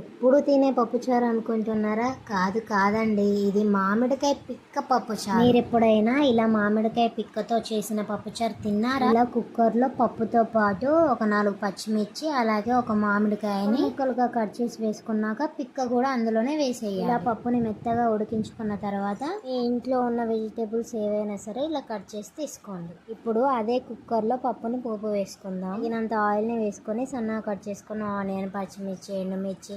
ఎప్పుడు తినే పప్పుచారు అనుకుంటున్నారా? కాదు కాదండి. ఇది మామిడికాయ పిక్క పప్పుచారు. మీరు ఎప్పుడైనా ఇలా మామిడికాయ పిక్కతో చేసిన పప్పుచారు తిన్నారా? ఇలా కుక్కర్లో పప్పుతో పాటు ఒక నాలుగు పచ్చిమిర్చి అలాగే ఒక మామిడికాయని ముక్కలుగా కట్ చేసి వేసుకున్నాక పిక్క కూడా అందులోనే వేసేయాలి. ఇలా పప్పుని మెత్తగా ఉడికించుకున్న తర్వాత మీ ఇంట్లో ఉన్న వెజిటేబుల్స్ ఏవైనా సరే ఇలా కట్ చేసి తీసుకోండి. ఇప్పుడు అదే కుక్కర్లో పప్పుని పోపు వేసుకుందాం. తగినంత ఆయిల్ని వేసుకొని సన్నగా కట్ చేసుకున్న ఆనియన్ పచ్చిమిర్చి ఎండుమిర్చి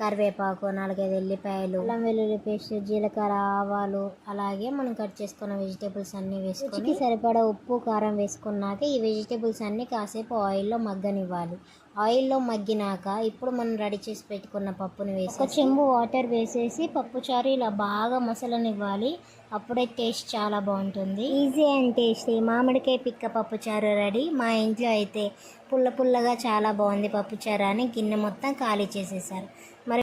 కరివేపాకు నాలుగైదు ఎల్లిపాయలు అల్లం వెల్లుల్లి పేస్ట్ జీలకర్ర ఆవాలు అలాగే మనం కట్ చేసుకున్న వెజిటేబుల్స్ అన్ని వేసుకొని సరిపడా ఉప్పు కారం వేసుకున్నాక ఈ వెజిటేబుల్స్ అన్ని కాసేపు ఆయిల్లో మగ్గనివ్వాలి. ఆయిల్లో మగ్గినాక ఇప్పుడు మనం రెడీ చేసి పెట్టుకున్న పప్పుని వేసి ఒక చెంబు వాటర్ వేసేసి పప్పు చారు ఇలా బాగా మసలనివ్వాలి. అప్పుడే టేస్ట్ చాలా బాగుంటుంది. ఈజీ అండ్ టేస్టీ మామిడికాయ పిక్క పప్పు చారు రెడీ. మా ఇంట్లో అయితే పుల్ల పుల్లగా చాలా బాగుంది పప్పు చారు అని గిన్నె మొత్తం ఖాళీ చేసేసారు.